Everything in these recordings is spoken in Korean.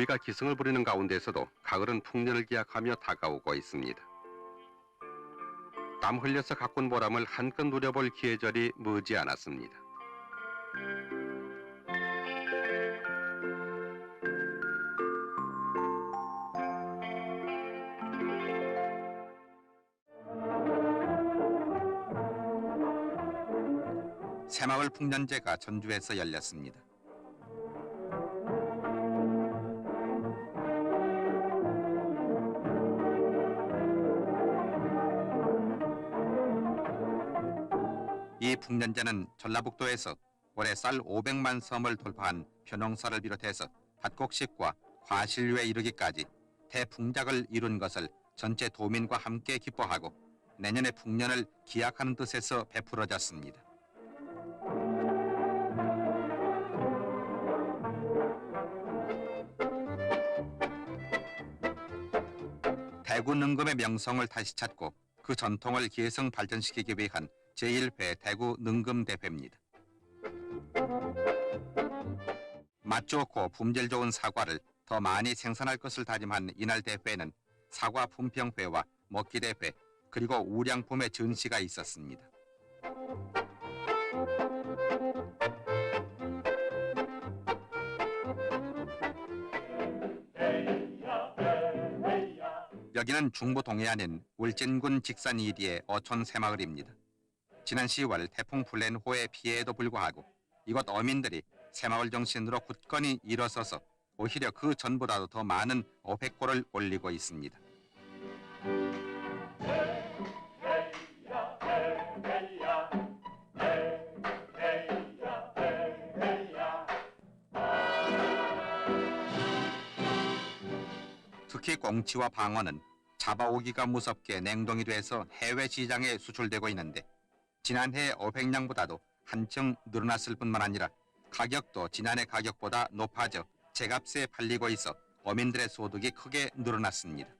늦더위가 기승을 부리는 가운데서도 가을은 풍년을 기약하며 다가오고 있습니다. 땀 흘려서 가꾼 보람을 한껏 누려볼 계절이 머지 않았습니다. 새마을 풍년제가 전주에서 열렸습니다. 이 풍년제는 전라북도에서 올해 쌀 500만 섬을 돌파한 변홍사를 비롯해서 밭곡식과 과실류에 이르기까지 대풍작을 이룬 것을 전체 도민과 함께 기뻐하고 내년의 풍년을 기약하는 뜻에서 베풀어졌습니다. 대구 능금의 명성을 다시 찾고 그 전통을 계승 발전시키기 위한 제1회 대구 능금 대회입니다. 맛 좋고 품질 좋은 사과를 더 많이 생산할 것을 다짐한 이날 대회는 사과 품평회와 먹기 대회 그리고 우량품의 전시가 있었습니다. 여기는 중부 동해안인 울진군 직산 이리의 어촌 새마을입니다. 지난 10월 태풍 플랜호의 피해에도 불구하고 이곳 어민들이 새마을 정신으로 굳건히 일어서서 오히려 그 전보다도 더 많은 어획골을 올리고 있습니다. 특히 꽁치와 방어는 잡아오기가 무섭게 냉동이 돼서 해외 시장에 수출되고 있는데 지난해 어획량보다도 한층 늘어났을 뿐만 아니라 가격도 지난해 가격보다 높아져 제값에 팔리고 있어 어민들의 소득이 크게 늘어났습니다.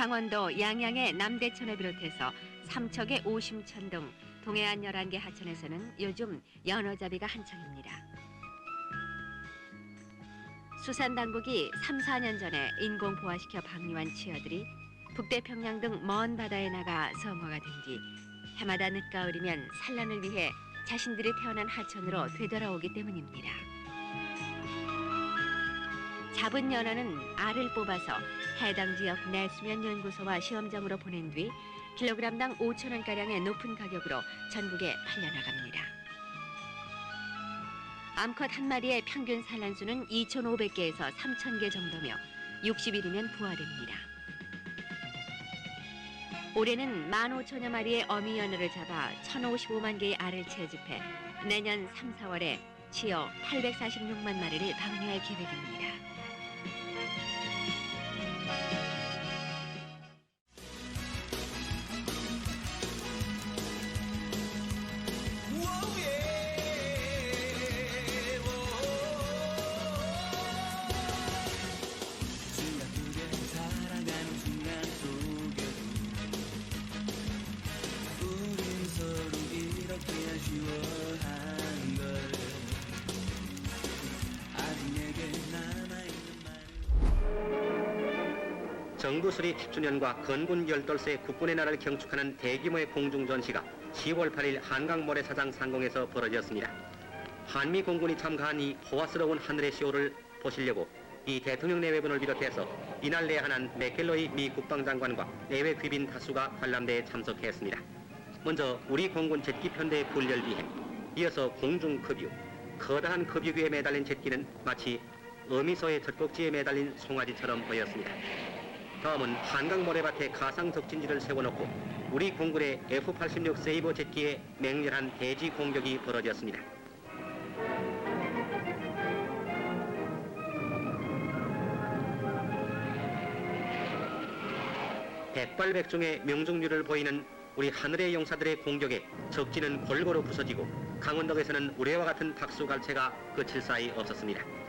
강원도 양양의 남대천을 비롯해서 삼척의 오심천 등 동해안 11개 하천에서는 요즘 연어잡이가 한창입니다. 수산당국이 3, 4년 전에 인공 보화시켜 방류한 취어들이 북태평양 등 먼 바다에 나가 성화가 된 뒤 해마다 늦가을이면 산란을 위해 자신들이 태어난 하천으로 되돌아오기 때문입니다. 잡은 연어는 알을 뽑아서 해당 지역 내수면 연구소와 시험장으로 보낸 뒤 킬로그램당 5천 원가량의 높은 가격으로 전국에 팔려나갑니다. 암컷 한 마리의 평균 산란수는 2,500개에서 3,000개 정도며 60일이면 부화됩니다. 올해는 15,000여 마리의 어미 연어를 잡아 1,055만 개의 알을 채집해 내년 3, 4월에 치어 846만 마리를 방류할 계획입니다. 19수리 10주년과 건군 열돌세 국군의 날을 경축하는 대규모의 공중전시가 10월 8일 한강 모래사장 상공에서 벌어졌습니다. 한미 공군이 참가한 이 호화스러운 하늘의 쇼를 보시려고 이 대통령 내외분을 비롯해서 이날 내한한 맥켈로이 미 국방장관과 내외 귀빈 다수가 관람대에 참석했습니다. 먼저 우리 공군 jet기 편대의 불열 비행, 이어서 공중 급유, 거대한 급유기에 매달린 jet기는 마치 어미소의 젖꼭지에 매달린 송아지처럼 보였습니다. 다음은 한강 모래밭에 가상 적진지를 세워놓고 우리 공군의 F-86 세이버 jet기에 맹렬한 대지 공격이 벌어졌습니다. 백발백중의 명중률을 보이는 우리 하늘의 용사들의 공격에 적지는 골고루 부서지고 강원도에서는 우레와 같은 박수갈채가 그칠 사이 없었습니다.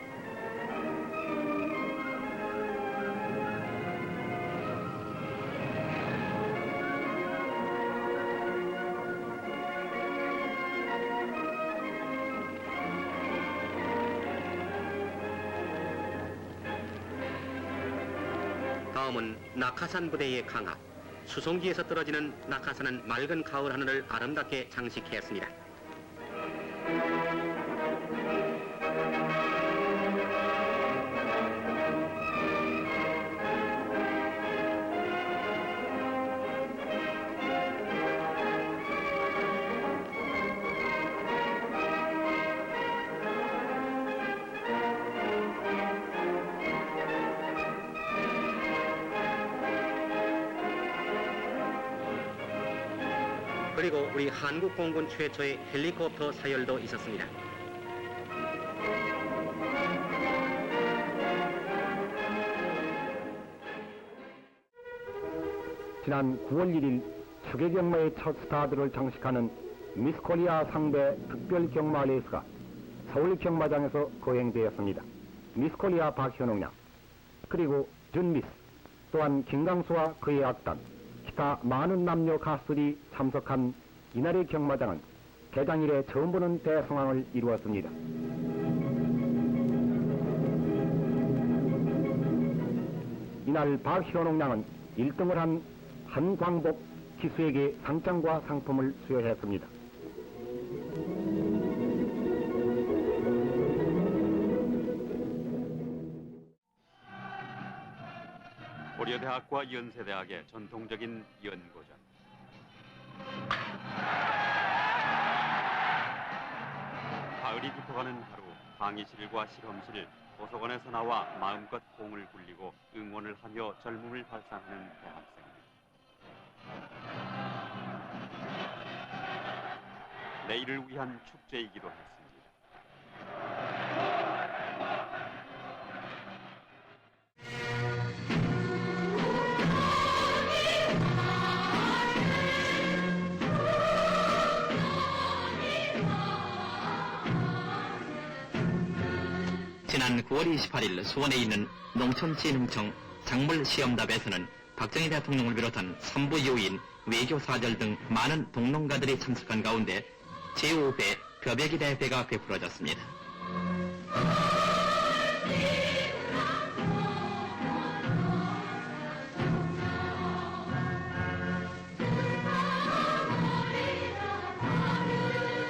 낙하산 부대의 강압. 수송기에서 떨어지는 낙하산은 맑은 가을 하늘을 아름답게 장식했습니다. 한국 공군 최초의 헬리콥터 사열도 있었습니다. 지난 9월 1일 추계 경마의 첫 스타들을 장식하는 미스코리아 상대 특별 경마 레이스가 서울 경마장에서 거행되었습니다. 미스코리아 박현웅 양, 그리고 준미스, 또한 김강수와 그의 악단, 기타 많은 남녀 가수들이 참석한 이날의 경마장은 개장 이래 처음 보는 대성황을 이루었습니다. 이날 박현웅 양은 1등을 한 한광복 기수에게 상장과 상품을 수여했습니다. 고려대학과 연세대학의 전통적인 연고전. 가을이 깊어가는 하루, 강의실과 실험실, 도서관에서 나와 마음껏 공을 굴리고 응원을 하며 젊음을 발산하는 대학생. 내일을 위한 축제이기도 했습니다. 9월 28일 수원에 있는 농촌진흥청 작물시험답에서는 박정희 대통령을 비롯한 삼부 요인, 외교사절 등 많은 동농가들이 참석한 가운데 제5회 벼베기 대회가 베풀어졌습니다.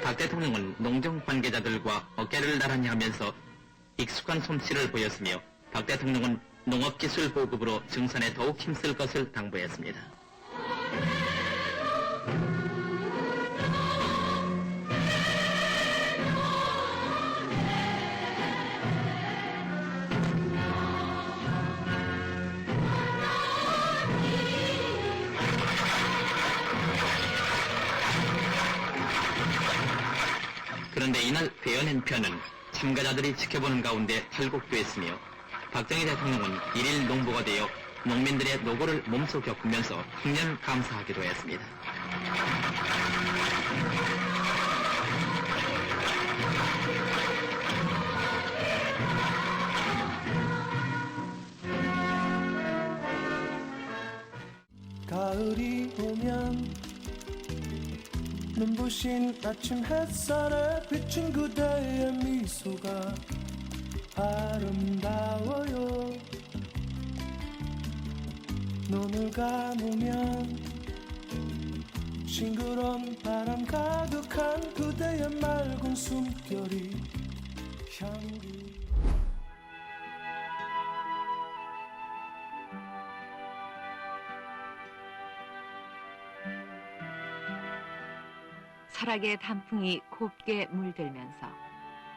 박 대통령은 농정 관계자들과 어깨를 나란히 하면서 익숙한 솜씨를 보였으며 박 대통령은 농업기술 보급으로 증산에 더욱 힘쓸 것을 당부했습니다. 그런데 이날 배연행 편은 참가자들이 지켜보는 가운데 탈곡됐으며 박정희 대통령은 일일 농부가 되어 농민들의 노고를 몸소 겪으면서 풍년 감사하기도 했습니다. 눈부신 아침 햇살에 비친 그대의 미소가 아름다워요. 눈을 감으면 싱그러운 바람 가득한 그대의 맑은 숨결이 향기 설악의 단풍이 곱게 물들면서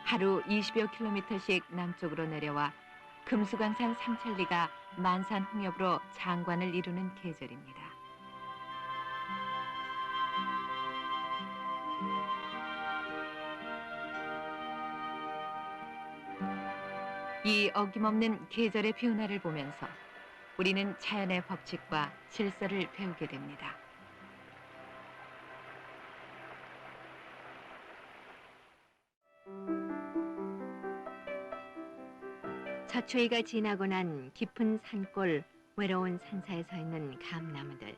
하루 20여 킬로미터씩 남쪽으로 내려와 금수강산 삼천리가 만산 홍엽으로 장관을 이루는 계절입니다. 이 어김없는 계절의 변화를 보면서 우리는 자연의 법칙과 질서를 배우게 됩니다. 첫 추위가 지나고 난 깊은 산골 외로운 산사에 서 있는 감나무들.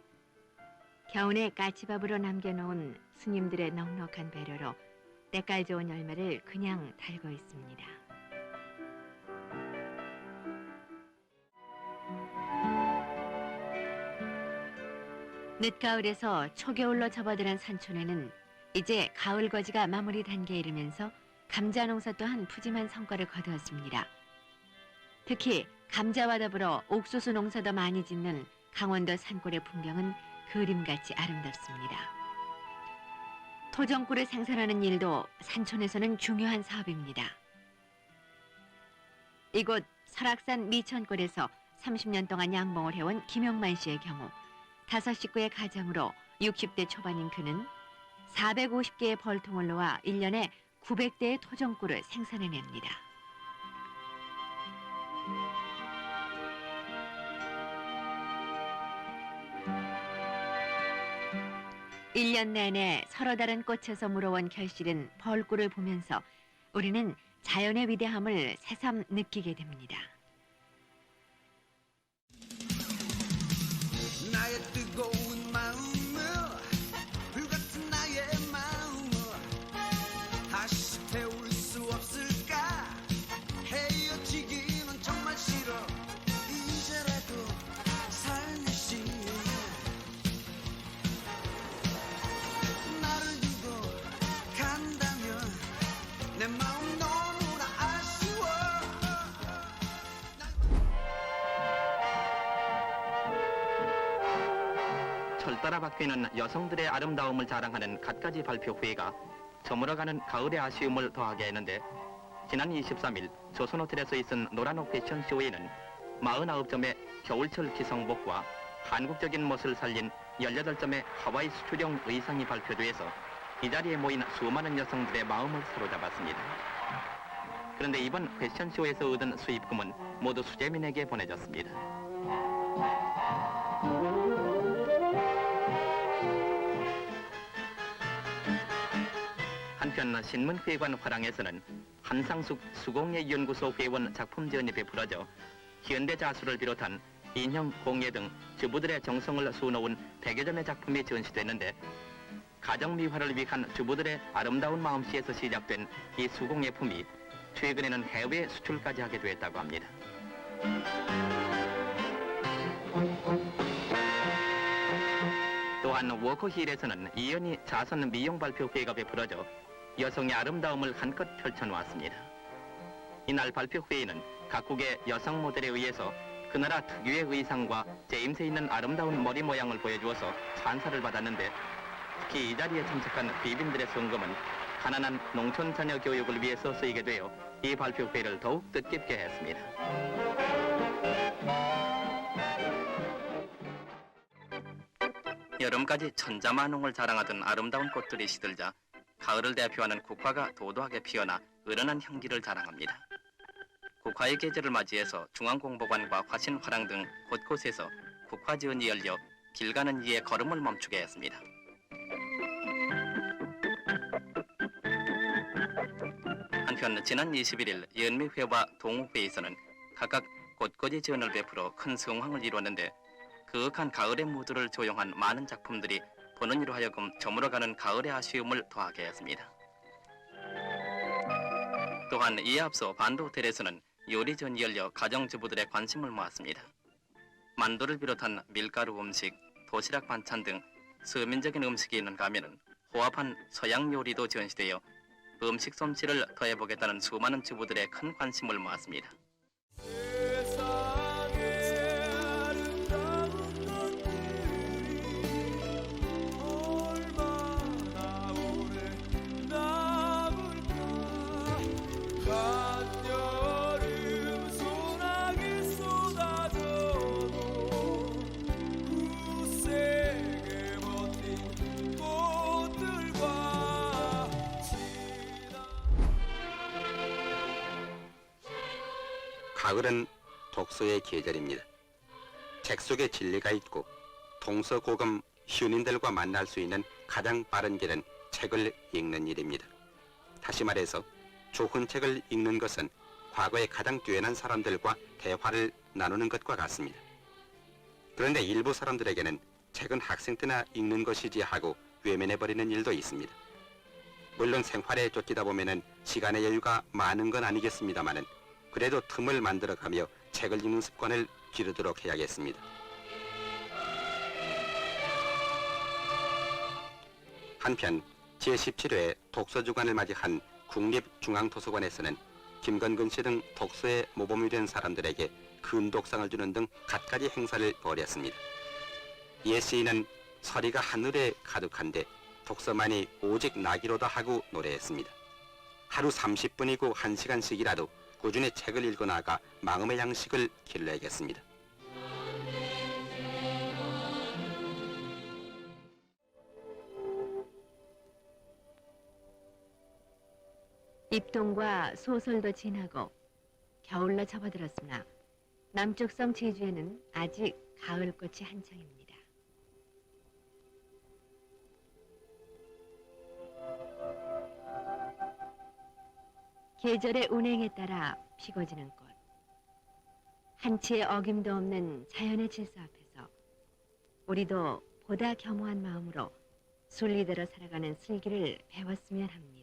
겨우내 까치밥으로 남겨놓은 스님들의 넉넉한 배려로 때깔 좋은 열매를 그냥 달고 있습니다. 늦가을에서 초겨울로 접어드는 산촌에는 이제 가을 거지가 마무리 단계에 이르면서 감자 농사 또한 푸짐한 성과를 거두었습니다. 특히 감자와 더불어 옥수수 농사도 많이 짓는 강원도 산골의 풍경은 그림같이 아름답습니다. 토종꿀을 생산하는 일도 산촌에서는 중요한 사업입니다. 이곳 설악산 미천골에서 30년 동안 양봉을 해온 김영만 씨의 경우 다섯 식구의 가장으로 60대 초반인 그는 450개의 벌통을 놓아 1년에 900대의 토종꿀을 생산해냅니다. 일년 내내 서로 다른 꽃에서 물어온 결실은 벌꿀을 보면서 우리는 자연의 위대함을 새삼 느끼게 됩니다. 철따라 바뀌는 여성들의 아름다움을 자랑하는 갖가지 발표 회가 저물어가는 가을의 아쉬움을 더하게 했는데 지난 23일 조선호텔에서 있은 노란옥 패션쇼에는 49점의 겨울철 기성복과 한국적인 멋을 살린 18점의 하와이 수출용 의상이 발표돼서 이 자리에 모인 수많은 여성들의 마음을 사로잡았습니다. 그런데 이번 패션쇼에서 얻은 수입금은 모두 수재민에게 보내졌습니다. 한편 신문회관 화랑에서는 한상숙 수공예 연구소 회원 작품 전이 베풀어져 현대 자수를 비롯한 인형, 공예 등 주부들의 정성을 수놓은 100여 점의 작품이 전시됐는데 가정미화를 위한 주부들의 아름다운 마음씨에서 시작된 이 수공예품이 최근에는 해외 수출까지 하게 됐다고 합니다. 또한 워커힐에서는 이연희 자선 미용 발표회가 베풀어져 여성의 아름다움을 한껏 펼쳐놓았습니다. 이날 발표회에는 각국의 여성 모델에 의해서 그 나라 특유의 의상과 제임새 있는 아름다운 머리 모양을 보여주어서 찬사를 받았는데 특히 이 자리에 참석한 비빈들의 성금은 가난한 농촌 자녀 교육을 위해서 쓰이게 되어 이 발표 회를 더욱 뜻깊게 했습니다. 여름까지 천자만홍을 자랑하던 아름다운 꽃들이 시들자 가을을 대표하는 국화가 도도하게 피어나 은은한 향기를 자랑합니다. 국화의 계절을 맞이해서 중앙공보관과 화신 화랑 등 곳곳에서 국화 지원이 열려 길 가는 이의 걸음을 멈추게 했습니다. 한편 지난 21일 연미회와 동호회에서는 각각 곳곳이 지원을 베풀어 큰 성황을 이루었는데 그윽한 가을의 무드를 조용한 많은 작품들이 보는 이로 하여금 저물어가는 가을의 아쉬움을 더하게 했습니다. 또한 이에 앞서 반도 호텔에서는 요리 전이 열려 가정주부들의 관심을 모았습니다. 만두를 비롯한 밀가루 음식, 도시락 반찬 등 서민적인 음식이 있는 가면은 호합한 서양 요리도 전시되어 음식 솜씨를 더해보겠다는 수많은 주부들의 큰 관심을 모았습니다. 가을은 독서의 계절입니다. 책 속에 진리가 있고 동서 고금 휴민들과 만날 수 있는 가장 빠른 길은 책을 읽는 일입니다. 다시 말해서 좋은 책을 읽는 것은 과거에 가장 뛰어난 사람들과 대화를 나누는 것과 같습니다. 그런데 일부 사람들에게는 책은 학생 때나 읽는 것이지 하고 외면해버리는 일도 있습니다. 물론 생활에 쫓기다 보면은 시간의 여유가 많은 건 아니겠습니다만은 그래도 틈을 만들어가며 책을 읽는 습관을 기르도록 해야겠습니다. 한편 제17회 독서주간을 맞이한 국립중앙도서관에서는 김건근 씨 등 독서에 모범이 된 사람들에게 근독상을 주는 등 갖가지 행사를 벌였습니다. 이에 시인은 서리가 하늘에 가득한데 독서만이 오직 낙이로다 하고 노래했습니다. 하루 30분이고 1시간씩이라도 꾸준히 책을 읽어 나가 마음의 양식을 길러야겠습니다. 입동과 소설도 지나고 겨울로 접어들었으나 남쪽 섬 제주에는 아직 가을꽃이 한창입니다. 계절의 운행에 따라 피고지는 꽃. 한치의 어김도 없는 자연의 질서 앞에서 우리도 보다 겸허한 마음으로 순리대로 살아가는 슬기를 배웠으면 합니다.